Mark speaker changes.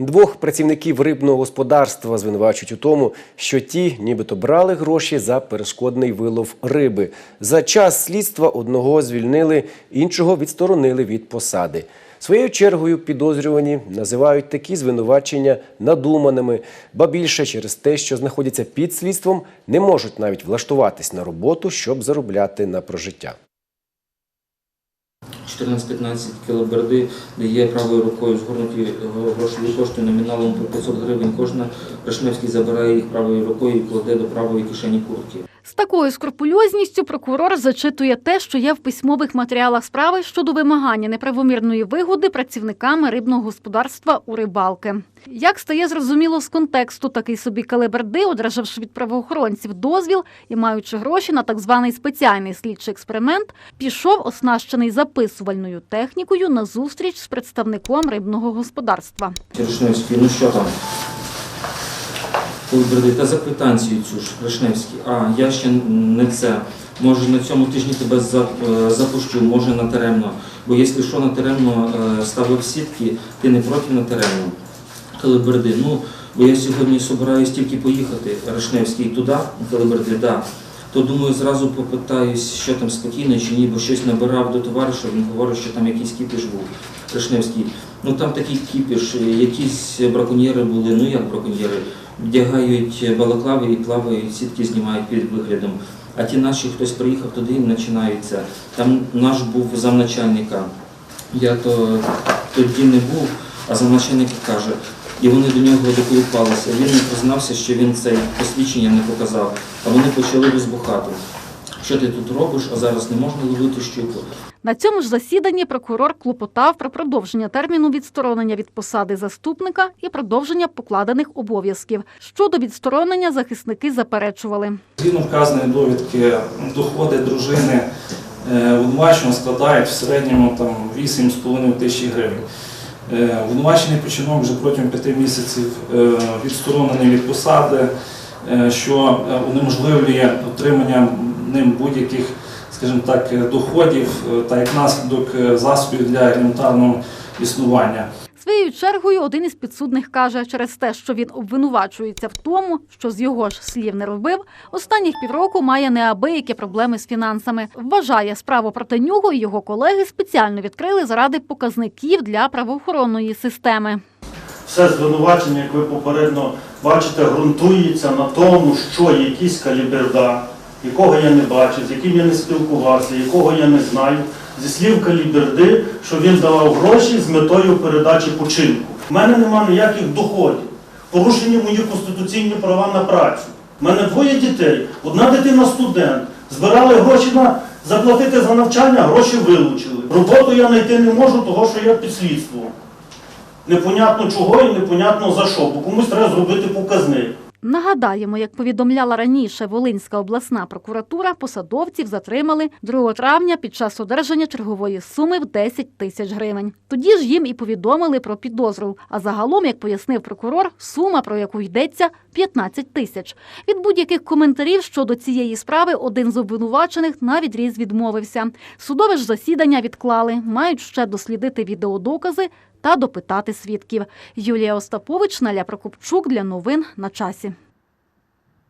Speaker 1: Двох працівників рибного господарства звинувачують у тому, що ті нібито брали гроші за перешкодний вилов риби. За час слідства одного звільнили, іншого відсторонили від посади. Своєю чергою підозрювані називають такі звинувачення надуманими, ба більше через те, що знаходяться під слідством, не можуть навіть влаштуватись на роботу, щоб заробляти на прожиття.
Speaker 2: 14-15 кілоберди, де є правою рукою згорнуті грошові кошти номіналом по 500 гривень кожна. Решневський забирає їх правою рукою і кладе до правої кишені куртки.
Speaker 3: З такою скрупульозністю прокурор зачитує те, що є в письмових матеріалах справи щодо вимагання неправомірної вигоди працівниками рибного господарства у рибалки. Як стає зрозуміло з контексту, такий собі Калиберди, одержавши від правоохоронців дозвіл і маючи гроші на так званий спеціальний слідчий експеримент, пішов оснащений записувальною технікою на зустріч з представником рибного господарства.
Speaker 2: Решневський, ну що там? Кілоберди, та за квитанцію цю ж Решневський. А, я ще не це. Може на цьому тижні тебе е, запущу, може на теремно. Бо якщо що на теремно е, ставив сітки, ти не проти на теремно. Калиберди. Ну, бо я сьогодні збираюсь тільки поїхати Решневський туди, Калиберди, да. То думаю, зразу попитаюсь, що там спокійно чи ні, бо щось набирав до товариша, він говорить, що там якийсь кіпіш був. Решневський. Ну там такий кіпіш, якісь браконьєри були, ну як браконьєри, вдягають балаклави і плавають, сітки знімають під виглядом. А ті наші, хтось приїхав туди, їм починаються. Там наш був замначальника. Я то тоді не був, а замначальник каже, і вони до нього доколупалися. Він не признався, що він це посвідчення не показав, а вони почали розбухати. Що ти тут робиш, а зараз не можна ловити щуку.
Speaker 3: На цьому ж засіданні прокурор клопотав про продовження терміну відсторонення від посади заступника і продовження покладених обов'язків. Щодо відсторонення захисники заперечували.
Speaker 4: Згідно вказаної довідки, доходи дружини е, обвинуваченого складають в середньому там 8,5 тисячі гривень. Е, Обвинувачений починок вже протягом п'яти місяців е, відсторонений від посади, що унеможливлює отримання ним будь-яких, скажімо так, е, доходів е, та як наслідок е, засобів для елементарного існування.
Speaker 3: Своєю чергою один із підсудних каже, через те, що він обвинувачується в тому, що з його ж слів не робив, останніх півроку має неабиякі проблеми з фінансами. Вважає, справу проти нього і його колеги спеціально відкрили заради показників для правоохоронної системи.
Speaker 5: Все звинувачення, як ви попередньо бачите, ґрунтується на тому, що якийсь каліберда, якого я не бачив, з яким я не спілкувався, якого я не знаю, зі слів каліберди, що він давав гроші з метою передачі починку. У мене нема ніяких доходів, порушені мої конституційні права на працю. У мене двоє дітей, одна дитина студент. Збирали гроші на заплатити за навчання, гроші вилучили. Роботу я знайти не можу, того що я під слідством. Непонятно чого і непонятно за що, бо комусь треба зробити показник.
Speaker 3: Нагадаємо, як повідомляла раніше Волинська обласна прокуратура, посадовців затримали 2 травня під час одержання чергової суми в 10 тисяч гривень. Тоді ж їм і повідомили про підозру. А загалом, як пояснив прокурор, сума, про яку йдеться, 15 тисяч. Від будь-яких коментарів щодо цієї справи один з обвинувачених на відріз відмовився. Судове ж засідання відклали, мають ще дослідити відеодокази та допитати свідків. Юлія Остапович, Наля Прокопчук для новин на часі.